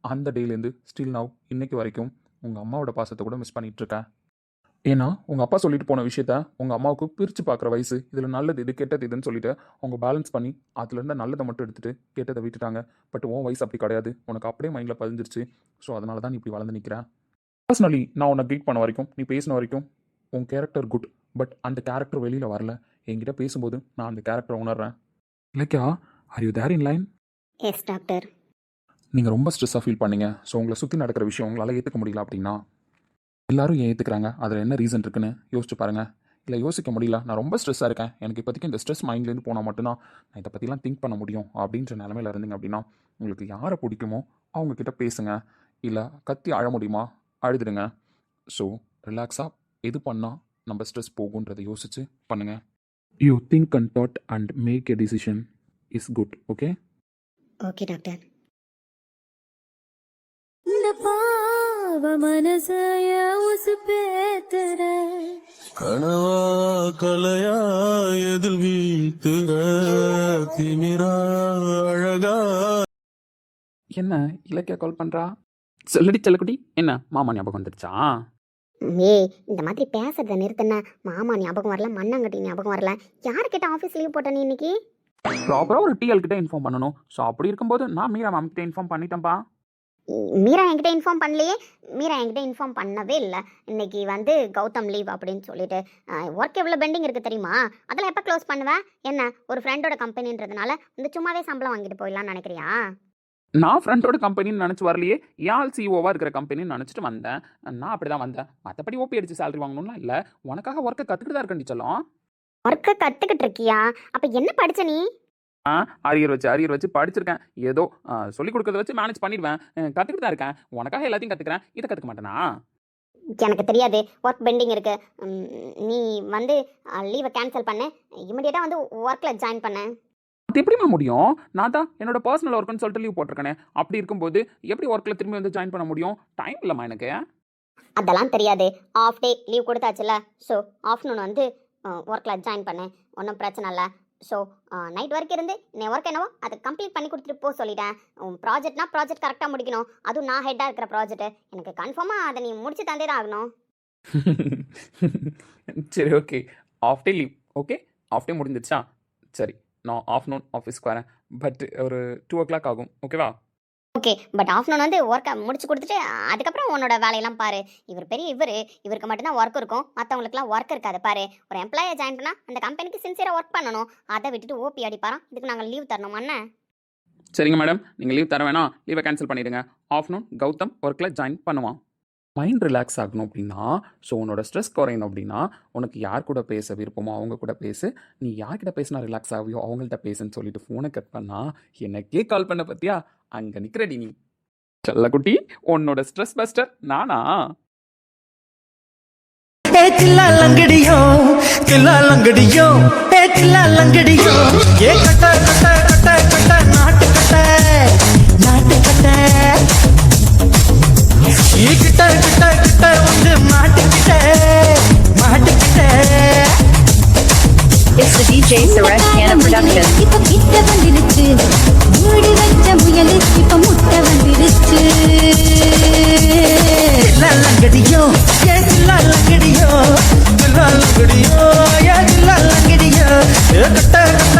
அந்த டேலேருந்து ஸ்டில் நவ் இன்னைக்கு வரைக்கும் உங்கள் அம்மாவோட பாசத்தை கூட மிஸ் பண்ணிகிட்ருக்கேன் ஏன்னா உங்கள் அப்பா சொல்லிட்டு போன விஷயத்த உங்கள் அம்மாவுக்கு பிரித்து பார்க்குற வயசு இதில் நல்லது இது கெட்டது இதுன்னு சொல்லிட்டு அவங்க பேலன்ஸ் பண்ணி அதுலேருந்து நல்லதை மட்டும் எடுத்துகிட்டு கெட்டதை விட்டுட்டாங்க. பட் உன் வயசு அப்படி கிடையாது. உனக்கு அப்படியே மைண்டில் பதிஞ்சிருச்சு. ஸோ அதனால தான் நீ இப்படி வளர்ந்து நிற்கிறேன் பர்சனலி நான் உன்னை கைட் பண்ண வரைக்கும் நீ பேசின வரைக்கும் உன் கேரக்டர் குட் பட் அந்த கேரக்டர் வெளியில் வரல. என்கிட்ட பேசும்போது நான் அந்த கேரக்டரை உணர்றேன். இல்லைக்கா are you there in line
yes doctor
நீங்கள் ரொம்ப ஸ்ட்ரெஸ்ஸாக ஃபீல் பண்ணீங்க. ஸோ உங்களை சுற்றி நடக்கிற விஷயம் உங்களால் ஏற்றுக்க முடியல அப்படின்னா எல்லாரும் ஏன் ஏற்றுக்கிறாங்க அதில் என்ன ரீசன் இருக்குன்னு யோசிச்சு பாருங்கள் இல்லை யோசிக்க முடியல. நான் ரொம்ப ஸ்ட்ரெஸ்ஸாக இருக்கேன். எனக்கு இப்போதைக்கு இந்த ஸ்ட்ரெஸ் மைண்ட்லேருந்து போனால் மட்டும்தான் நான் இதை பற்றிலாம் திங்க் பண்ண முடியும் அப்படின்ற நிலமையில இருந்தீங்க அப்படின்னா உங்களுக்கு யாரை பிடிக்குமோ அவங்க கிட்ட பேசுங்க. இல்லை கத்தி அழ முடியுமா? அழுதுடுங்க. ஸோ ரிலாக்ஸாக எது பண்ணால் நம்ம ஸ்ட்ரெஸ் போகுன்றதை யோசிச்சு பண்ணுங்கள் you think and thought and make a decision is good okay
okay doctor
மனசைய உசுப்பேத்துற.
கனவா கலையா எதில் வீழ்த்துக திமிரா அழகா.
என்ன இலக்கியா கால் பண்ணுறா செல்லடி செல்லக்குடி என்ன மாமா ஞாபகம் வந்துடுச்சா
ஏய் இந்த மாதிரி பேசுறத நிறுத்தின மாமா ஞாபகம் வரல மண்ணாங்கட்டி ஞாபகம் வரல. யார்கிட்ட ஆஃபீஸ் லீவ் போட்ட நீ இன்னைக்கு?
ப்ராப்பராக ஒரு டிஎல் கிட்ட இன்ஃபார்ம் பண்ணணும். ஸோ அப்படி இருக்கும்போது நான் மீரா மேம் கிட்ட இன்ஃபார்ம் பண்ணிட்டேன்ப்பா
மீரா என்கிட்ட இன்ஃபார்ம் பண்ணலையே. மீரா என்கிட்ட இன்ஃபார்ம் பண்ணவே இல்லை. இன்னைக்கு வந்து கௌதம் லீவ் அப்படின்னு சொல்லிட்டு ஒர்க் எவ்வளோ பெண்டிங் இருக்குது தெரியுமா? அதெல்லாம் எப்போ க்ளோஸ் பண்ணுவேன் என்ன ஒரு ஃப்ரெண்டோட கம்பெனின்றதுனால இந்த சும்மாவே சம்பளம் வாங்கிட்டு போயிடலாம்னு நினைக்கிறியா?
நான் ஃப்ரெண்டோட கம்பெனின்னு நினச்சி வரலையே யாழ் சிஓவாக இருக்கிற கம்பெனின்னு நினச்சிட்டு வந்தேன். நான் அப்படி தான் வந்தேன் மற்றபடி ஓபி அடிச்சு சேலரி வாங்கணும்லாம் இல்லை. உனக்காக ஒர்க்கை கற்றுக்கிட்டு தான் இருக்கேன் சொல்லும்.
ஒர்க்கை கற்றுக்கிட்டு இருக்கியா? அப்போ என்ன படிச்ச நீ?
ஆ அரியர் வச்சு அரியர் வச்சு படிச்சிருக்கேன். ஏதோ சொல்லி கொடுக்கறத வச்சு மேனேஜ் பண்ணிடுவேன். கற்றுக்கிட்டு தான் இருக்கேன். உனக்காக எல்லாத்தையும் கற்றுக்கிறேன் இதை கற்றுக்க மாட்டேனா?
எனக்கு தெரியாது. ஒர்க் பெண்டிங் இருக்கு. நீ வந்து லீவை கேன்சல் பண்ணு. இமிடியேட்டாக வந்து ஒர்க்கில் ஜாயின் பண்ணு.
அது எப்படிம்மா முடியும்? நான் தான் என்னோட பர்சனல் ஒர்க்குன்னு சொல்லிட்டு லீவ் போட்டிருக்கேனே. அப்படி இருக்கும்போது எப்படி ஒர்க்கில் திரும்பி வந்து ஜாயின் பண்ண முடியும்? டைம் இல்லைம்மா எனக்கு.
அதெல்லாம் தெரியாது. ஆஃப் டே லீவ் கொடுத்தாச்சுல ஸோ ஆஃப்டர்நூன் வந்து ஒர்க்கில் ஜாயின் பண்ணு ஒன்றும் பிரச்சனை இல்லை. ஸோ நைட் வரைக்கும் இருந்து நீ ஒர்க் என்னவோ அதை கம்ப்ளீட் பண்ணி கொடுத்துட்டு போ சொல்லிட்டேன். உன் ப்ராஜெக்ட்னா ப்ராஜெக்ட் கரெக்டாக முடிக்கணும். அதுவும் நான் ஹெட்டாக இருக்கிற ப்ராஜெக்ட் எனக்கு கன்ஃபார்மாக அதை நீ முடிச்சு தந்தே தான் ஆகணும்.
சரி okay half day leave okay half day முடிஞ்சிருச்சா சரி. நான் ஆஃப்டர்நூன் ஆஃபீஸ்க்கு வரேன். பட் ஒரு டூ ஓ கிளாக் ஆகும் ஓகேவா
ஓகே பட் ஆஃப்டர்நூன் வந்து ஒர்க்கை முடிச்சு கொடுத்துட்டு அதுக்கப்புறம் உன்னோட வேலையெல்லாம் பாரு. இவர் பெரிய இவர். இவருக்கு மட்டும்தான் ஒர்க் இருக்கும். மற்றவங்களுக்குலாம் ஒர்க் இருக்காது பாரு. ஒரு எம்ப்ளாயை ஜாயின் பண்ணால் அந்த கம்பெனிக்கு சின்சியராக ஒர்க் பண்ணணும். அதை விட்டுட்டு ஓபி அடிப்பாராம் இதுக்கு நாங்கள் லீவ் தரணும் அண்ணன்
சரிங்க மேடம் நீங்கள் லீவ் தர வேணாம். லீவை கேன்சல் பண்ணிடுங்க. ஆஃப்டர்நூன் கௌதம் ஒர்க்கில் ஜாயின் பண்ணுவான். மைண்ட் ரிலாக்ஸ் ஆகணும் அப்படின்னா ஸோ உன்னோட ஸ்ட்ரெஸ் குறையணும் அப்படின்னா உனக்கு யார் கூட பேச விருப்பமோ அவங்க கூட பேசு. நீ யார்கிட்ட பேசினா ரிலாக்ஸ் ஆகியோ அவங்கள்ட்ட பேசுன்னு சொல்லிட்டு ஃபோனை கட் பண்ணால் எனக்கே கால் பண்ண பத்தியா? அங்கே நிற்கிறடி நீ. செல்லக்குட்டி உன்னோட ஸ்ட்ரெஸ் பஸ்டர் நானா?
ஏ லங்கடியோ தில்லா லங்கடியோ ஏ லங்கடியோ. ஏ கட்டா கட்டா. நீ கிட்ட கிட்ட கிட்ட வந்து மாட்டிக்கிட்ட மாட்டிக்கிட்ட.
It's the DJ Suresh Canna production.
இப்ப கிட்ட வந்துடுச்சு மூடி வச்ச முயல் இப்ப முட்டை வந்துடுச்சு
லல்லங்கடியோ ஏ லல்லங்கடியோ லல்லங்கடியோ ஏ லல்லங்கடியோ ஏ கட்ட கட்ட